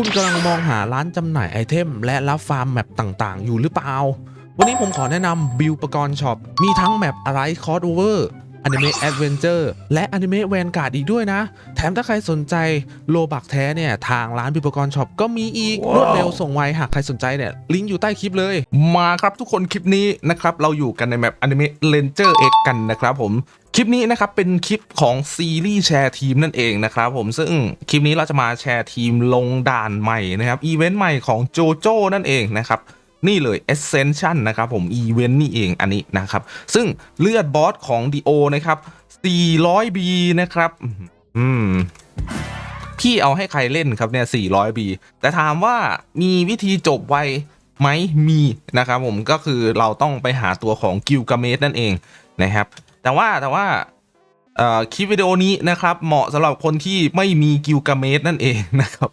คุณกำลังมองหาร้านจำหน่ายไอเทม และรับฟาร์มแมปต่างๆ อยู่หรือเปล่า วันนี้ผมขอแนะนำบิวปกรณ์ช็อป มีทั้งแมปอะไรคอร์ดโอเวอร์ อนิเมะแอดเวนเจอร์และอนิเมะแวนการ์ดอีกด้วยนะ แถมถ้าใครสนใจโลบักแท้เนี่ย ทางร้านบิลปกรณ์ช็อปก็มีอีกรวดเร็วส่งไว หากใครสนใจเนี่ย ลิงก์อยู่ใต้คลิปเลย มาครับทุกคนคลิปนี้นะครับ เราอยู่กันในแมปอนิเมะเลนเจอร์เอ็กกันนะครับผมคลิปนี้นะครับเป็นคลิปของซีรีส์แชร์ทีมนั่นเองนะครับผมซึ่งคลิปนี้เราจะมาแชร์ทีมลงด่านใหม่นะครับอีเวนต์ใหม่ของโจโจ้นั่นเองนะครับ นี่เลย Ascension นะครับผม อีเวนต์นี่เองอันนี้นะครับ ซึ่งเลือดบอสของ DO นะครับ 400B นะครับ อืมพี่เอาให้ใครเล่นครับเนี่ย 400 b แต่ถามว่ามีวิธีจบไวไหมมีนะครับผมก็คือเราต้องไปหาตัวของกิลกาเมสนั่นเองนะครับ แต่ว่าแต่ว่าคลิปวิดีโอนี้นะครับเหมาะสำหรับคนที่ไม่มีกิลกาเมสนั่นเองนะครับ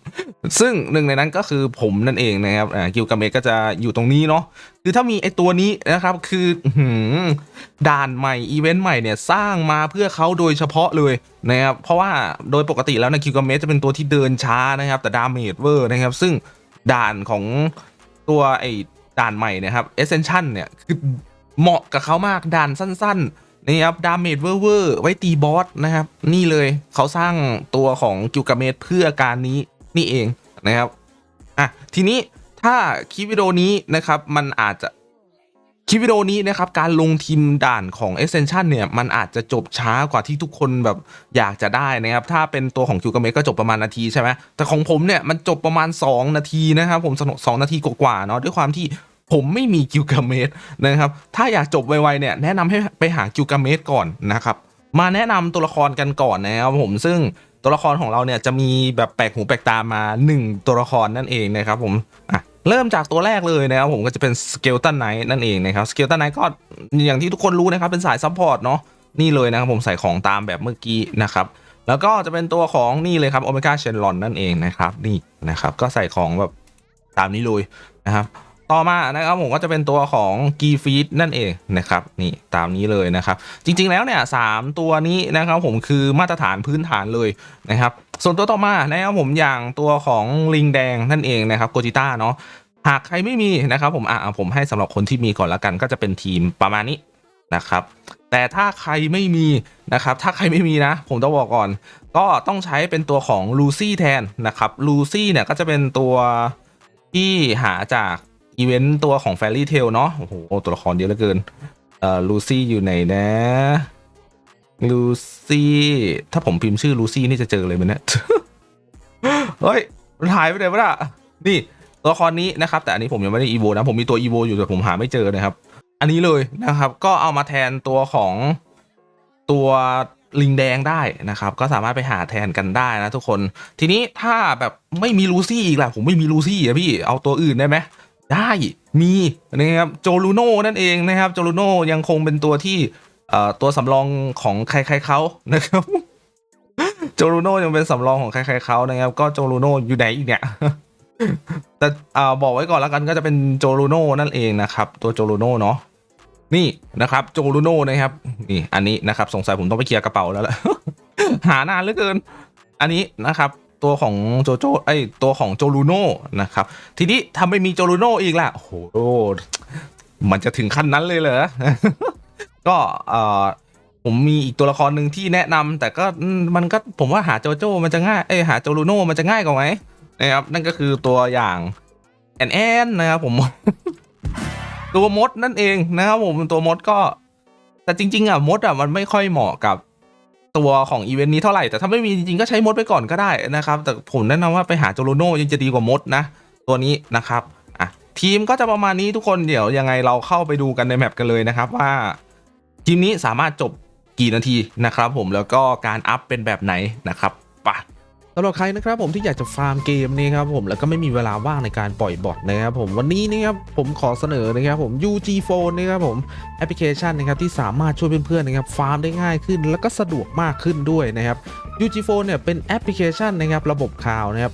ซึ่งหนึ่งในนั้นก็คือผมนั่นเองนะครับอ่ากิลกาเมก็จะอยู่ตรงนี้เนาะคือถ้ามีไอตัวนี้นะครับคือด่านใหม่อีเวนต์ใหม่เนี่ยสร้างมาเพื่อเขาโดยเฉพาะเลยนะครับเพราะว่าโดยปกติแล้วนะกิลกาเมจะเป็นตัวที่เดินช้านะครับ แต่ดาเมจเวอร์นะครับ ซึ่งด่านของตัวไอด่านใหม่นะครับเอเซนชั่นเนี่ยคือเหมาะกับเขามากด่านสั้น ๆนะครับดาเมจเวอร์เวอร์ไว้ตีบอสนะครับ นี่เลยเขาสร้างตัวของกิลกาเมสเพื่อการนี้ นี่เองนะครับอะทีนี้ถ้าคลิปวิดีโอนี้นะครับมันอาจจะคลิปวิดีโอนี้นะครับการลงทีมด่านของ Ascension เนี่ยมันอาจจะจบช้ากว่าที่ทุกคนแบบอยากจะได้นะครับถ้าเป็นตัวของคิวกาเมก็จบประมาณนาทีใช่ไหมแต่ของผมเนี่ยมันจบประมาณ 2 นาทีนะครับผมสองนาทีกว่าๆเนาะด้วยความที่ผมไม่มีกิลกาเมสนะครับถ้าอยากจบไวๆเนี่ยแนะนำให้ไปหากิลกาเมสก่อนนะครับมาแนะนำตัวละครกันก่อนนะครับผมซึ่ง ตัวละครของเราเนี่ยจะมีแบบแปลกหูแปลกตามา 1 ตัวละครนั่นเองนะครับผมอะเริ่มจากตัวแรกเลยนะครับผมก็จะเป็นสเกลตันไนท์นั่นเองนะครับสเกลตันไนท์ก็อย่างที่ทุกคนรู้นะครับเป็นสายซัพพอร์ตเนาะนี่เลยนะครับผมใส่ของตามแบบเมื่อกี้นะครับแล้วก็จะเป็นตัวของนี่เลยครับโอเมก้าเชนลอนนั่นเองนะครับนี่นะครับก็ใส่ของแบบตามนี้เลยนะครับ ต่อมานะครับผมก็จะเป็นตัวของกีฟีดนั่นเองนะครับนี่ตามนี้เลยนะครับ จริงๆแล้วเนี่ยสามตัวนี้นะครับผมคือมาตรฐานพื้นฐานเลยนะครับ ส่วนตัวต่อมานะครับผมอย่างตัวของลิงแดงนั่นเองนะครับโกจิต้าเนาะหากใครไม่มีนะครับผมอะผมให้สำหรับคนที่มีก่อนละกัน ก็จะเป็นทีมประมาณนี้นะครับ แต่ถ้าใครไม่มีนะครับ ถ้าใครไม่มีนะ ผมต้องบอกก่อน ก็ต้องใช้เป็นตัวของลูซี่แทนนะครับลูซี่เนี่ยก็จะเป็นตัวที่หาจาก อีเวนต์ตัวของ Fairy Tail เนาะโอ้โหตัวละครเยอะเหลือเกินเอ่อลูซี่อยู่ไหนนะลูซี่ถ้าผมพิมพ์ชื่อลูซี่นี่จะเจอเลยไหมเนี่ยเฮ้ยมันหายไปไหนวะน่ะนี่ตัวละครนี้นะครับ แต่อันนี้ผมยังไม่ได้อีโวนะ ผมมีตัวอีโวอยู่แต่ผมหาไม่เจอนะครับ อันนี้เลยนะครับ ก็เอามาแทนตัวของตัวลิงแดงได้นะครับ ก็สามารถไปหาแทนกันได้นะทุกคน ทีนี้ถ้าแบบไม่มีลูซี่อีกล่ะผมไม่มีลูซี่อะพี่เอาตัวอื่นได้ไหม ได้มีนะครับโจลูโน่นั่นเองนะครับโจลูโน่ยังคงเป็นตัวที่ตัวสำรองของใครๆเขานะครับโจลูโน่ยังเป็นสำรองของใครๆเขานะครับ ก็โจลูโน่อยู่ไหนอีกเนี่ยแต่บอกไว้ก่อนแล้วกันก็จะเป็นโจลูโน่นั่นเองนะครับ ตัวโจลูโน่เนาะนี่นะครับโจลูโน่นะครับนี่อันนี้นะครับสงสัยผมต้องไปเคลียร์กระเป๋าแล้วล่ะหานานเหลือเกิน อันนี้นะครับ ตัวของโจโจไอตัวของโจลูโน่นะครับ ทีนี้ทำไม่มีโจลูโน่อีกล่ะโอ้โหมันจะถึงขั้นนั้นเลยเหรอ ก็เออผมมีอีกตัวละครหนึ่งที่แนะนำแต่ก็มันก็ผมว่าหาโจโจ้มันจะง่ายเอ้หาโจลูโน่มันจะง่ายกว่าไหมนะครับนั่นก็คือตัวอย่างแอนแอนนะครับผม ตัวมดนั่นเองนะครับผมตัวมดก็ แต่จริง ๆอะมดอะมันไม่ค่อยเหมาะกับ ตัวของอีเวนต์นี้เท่าไหร่ แต่ถ้าไม่มีจริงๆ ก็ใช้มดไปก่อนก็ได้นะครับ แต่ผมแนะนำว่าไปหาโจลูโน่ยังจะดีกว่ามดนะ ตัวนี้นะครับอะทีมก็จะประมาณนี้ทุกคนเดี๋ยวยังไงเราเข้าไปดูกันในแมปกันเลยนะครับว่า ทีมนี้สามารถจบกี่นาทีนะครับผมแล้วก็การอัพเป็นแบบไหนนะครับไปะ สำหรับใครนะครับผมที่อยากจะฟาร์มเกมนี่ครับผมแล้วก็ไม่มีเวลาว่างในการปล่อยบอทนะครับผมวันนี้นะครับผมขอเสนอนะครับผม UG Phone นะครับผมแอปพลิเคชันนะครับที่สามารถช่วยเพื่อนๆนะครับฟาร์มได้ง่ายขึ้น แล้วก็สะดวกมากขึ้นด้วยนะครับ UG Phone เนี่ยเป็นแอปพลิเคชันนะครับระบบข่าวนะครับ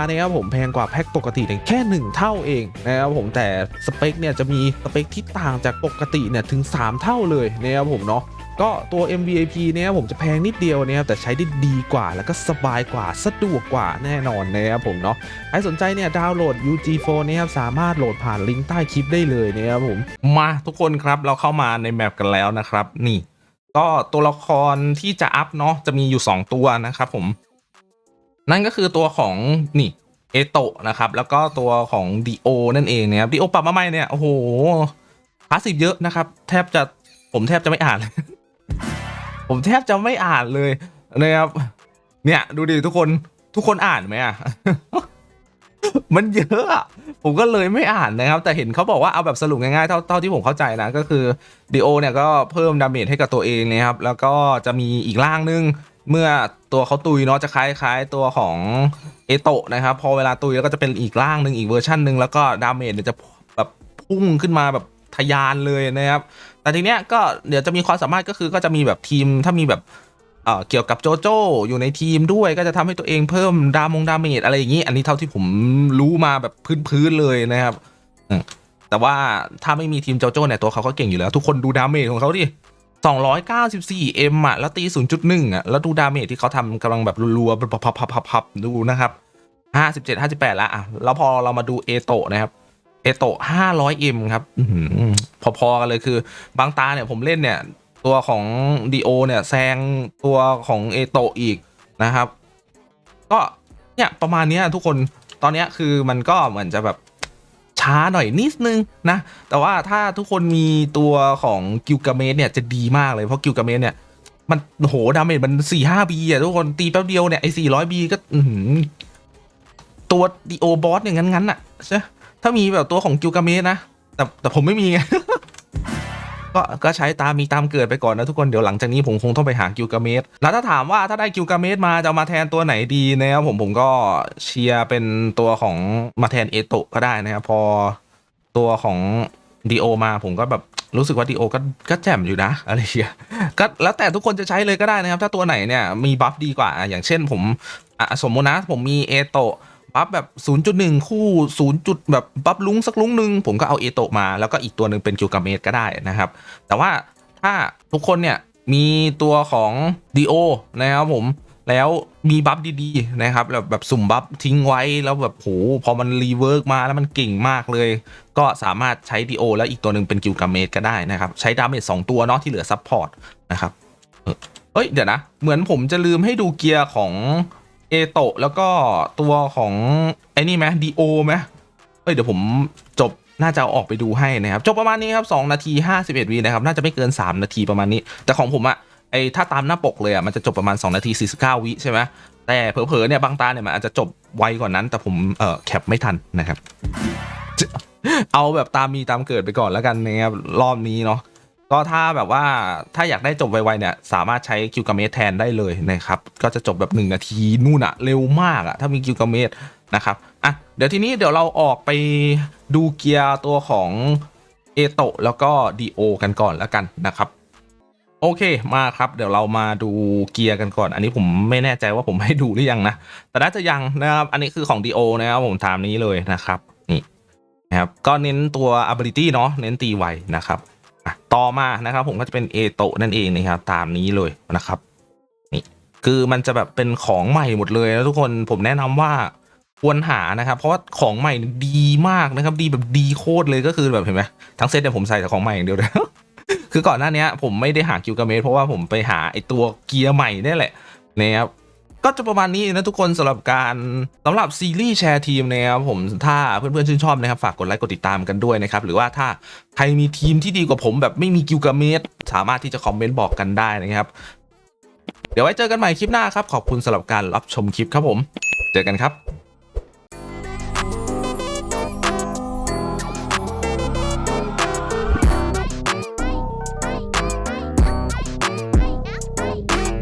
นะครับผมแพงกว่าแพ็กปกติเนี่ยแค่ 1 เท่าเองนะครับผมแต่สเปคเนี่ยจะมีสเปคที่ต่างจากปกติเนี่ยถึง 3 เท่าเลยนะครับผมเนาะก็ตัว MVP เนี่ยผมจะแพงนิดเดียวนะครับแต่ใช้ได้ดีกว่า แล้วก็สบายกว่าสะดวกกว่าแน่นอนนะครับผมเนาะใครสนใจเนี่ยดาวน์โหลด UG Phone เนี่ยครับสามารถโหลดผ่านลิงก์ใต้คลิปได้เลยนะครับผมมาทุกคนครับเราเข้ามาในแมปกันแล้วนะครับ นี่ ก็ตัวละครที่จะอัพเนาะจะมีอยู่ 2 ตัวนะครับผม นั่นก็คือตัวของนี่เอโตะนะครับ แล้วก็ตัวของดีโอนั่นเองนะครับดีโอปรับมาใหม่เนี่ย โอ้โหพาสซีฟเยอะนะครับ แทบจะผมแทบจะไม่อ่านเลยผมแทบจะไม่อ่านเลยนะครับ เนี่ยดูดิทุกคนทุกคนอ่านไหมอะมันเยอะอะผมก็เลยไม่อ่านนะครับ แต่เห็นเขาบอกว่าเอาแบบสรุปง่ายๆเท่าเท่าที่ผมเข้าใจนะ ก็คือดีโอเนี่ยก็เพิ่มดาเมจให้กับตัวเองนะครับ แล้วก็จะมีอีกร่างนึง เมื่อตัวเขาตุยเนาะจะคล้ายๆตัวของเอโตะนะครับ พอเวลาตุยแล้วก็จะเป็นอีกร่างหนึ่งอีกเวอร์ชันหนึ่งแล้วก็ดาเมจเนี่ยจะแบบพุ่งขึ้นมาแบบทะยานเลยนะครับ แต่ทีเนี้ยก็เดี๋ยวจะมีความสามารถก็คือก็จะมีแบบทีมถ้ามีแบบเอ่อเกี่ยวกับโจโจ้อยู่ในทีมด้วยก็จะทำให้ตัวเองเพิ่มดามงดาเมจอะไรอย่างนี้ อันนี้เท่าที่ผมรู้มาแบบพื้นๆเลยนะครับแต่ว่าถ้าไม่มีทีมโจโจ้เนี่ยตัวเขาก็เก่งอยู่แล้ว ทุกคนดูดาเมจของเขาดิ 294 m อะ แล้วตี 0.1 อะ แล้วดูดาเมจที่เขาทำกำลังแบบรัวๆพับพับๆดูนะครับ 57 58แล้วอะ แล้วพอเรามาดูเอโตะนะครับ เอโตะ500 m ครับพอๆกันเลยคือบางตาเนี่ยผมเล่นเนี่ย ตัวของดีโอเนี่ยแซงตัวของเอโตะอีกนะครับ ก็เนี่ยประมาณนี้ทุกคนตอนนี้คือมันก็เหมือนจะแบบ ช้าหน่อยนิดนึงนะ แต่ว่าถ้าทุกคนมีตัวของกิลกาเมสเนี่ยจะดีมากเลยเพราะกิลกาเมสเนี่ยมันโหดาเมจมันสี่ห้าบีอะทุกคนตีแป๊บเดียวเนี่ยไอ้สี่ร้อยบีก็ตัวดีโอบอสอย่างงั้นๆอะใช่ถ้ามีแบบตัวของกิลกาเมสนะแต่แต่ผมไม่มีไง ก็ก็ใช้ตามมีตามเกิดไปก่อนนะทุกคนเดี๋ยวหลังจากนี้ผมคงต้องไปหากิลกาเมสแล้วถ้าถามว่าถ้าได้กิลกาเมสมาจะมาแทนตัวไหนดีนะครับผมผมก็เชียร์เป็นตัวของมาแทนเอโตะก็ได้นะครับพอตัวของดีโอมาผมก็แบบรู้สึกว่าดีโอก็ก็แจ่มอยู่นะอะไรเงี้ยก็แล้วแต่ทุกคนจะใช้เลยก็ได้นะครับ ถ้าตัวไหนเนี่ยมีบัฟดีกว่าอย่างเช่นผมอสมมตินะผมมีเอโตะ บัฟแบบ 0.1 คู่ 0. จุดแบบบัฟลุงสักลุงหนึ่งผมก็เอาเอโตะมา แล้วก็อีกตัวหนึ่งเป็นกิลกาเมสก็ได้นะครับ แต่ว่าถ้าทุกคนเนี่ยมีตัวของดีโอนะครับผมแล้วมีบัฟดีๆนะครับแบบแบบสุ่มบัฟทิ้งไว้แล้วแบบโหพอมันรีเวิร์กมาแล้วมันเก่งมากเลย ก็สามารถใช้ดีโอแล้วอีกตัวหนึ่งเป็นกิลกาเมสก็ได้นะครับ ใช้ดาเมจสองตัวเนาะที่เหลือซับพอร์ตนะครับเฮ้ยเดี๋ยวนะ เหมือนผมจะลืมให้ดูเกียร์ของ เอโตะแล้วก็ตัวของไอ้นี่ไหมดีโอไหมเอ้ยเดี๋ยวผมจบน่าจะออกไปดูให้นะครับจบประมาณนี้ครับ2นาที 51วินะครับน่าจะไม่เกิน 3 นาทีประมาณนี้ แต่ของผมอะไอถ้าตามหน้าปกเลยอะมันจะจบประมาณ 2 นาที 49 วิใช่ไหมแต่เผลอๆเนี่ยบางตาเนี่ยมันอาจจะจบไวกว่านั้น แต่ผมเออแคปไม่ทันนะครับ เอาแบบตามมีตามเกิดไปก่อนแล้วกันนะครับรอบนี้เนาะ ก็ถ้าแบบว่าถ้าอยากได้จบไวๆเนี่ย สามารถใช้กิลกาเมสแทนได้เลยนะครับ ก็จะจบแบบ 1 นาทีนู่นอะเร็วมากอะถ้ามีกิลกาเมสนะครับอะเดี๋ยวทีนี้เดี๋ยวเราออกไปดูเกียร์ตัวของเอโตะแล้วก็ดีโอกันก่อนแล้วกันนะครับ โอเคมาครับ เดี๋ยวเรามาดูเกียร์กันก่อน อันนี้ผมไม่แน่ใจว่าผมให้ดูหรือยังนะ แต่น่าจะยังนะครับ อันนี้คือของ DO นะครับผมตามนี้เลยนะครับ นี่นะครับ ก็เน้นตัว ability เนาะเน้นตีไวนะครับ ต่อมานะครับผมก็จะเป็นเอโตนั่นเองนะครับตามนี้เลยนะครับนี่คือมันจะแบบเป็นของใหม่หมดเลยนะทุกคนผมแนะนำว่าควรหานะครับ เพราะว่าของใหม่ดีมากนะครับ ดีแบบดีโคตรเลยก็คือแบบเห็นไหมทั้งเซตเนี่ยผมใส่แต่ของใหม่อย่างเดียวเลยคือก่อนหน้านี้ผมไม่ได้หากิลกาเมสเพราะว่าผมไปหาไอตัวเกียร์ใหม่นี่แหละนะครับ ก็จะประมาณนี้นะทุกคนสำหรับการสำหรับซีรีส์แชร์ทีมนะครับผมถ้าเพื่อนๆชื่นชอบนะครับฝากกดไลค์กดติดตามกันด้วยนะครับหรือว่าถ้าใครมีทีมที่ดีกว่าผมแบบไม่มีกิลกาเมสสามารถที่จะคอมเมนต์บอกกันได้นะครับ เดี๋ยวไว้เจอกันใหม่คลิปหน้าครับ ขอบคุณสำหรับการรับชมคลิปครับผม เจอกันครับ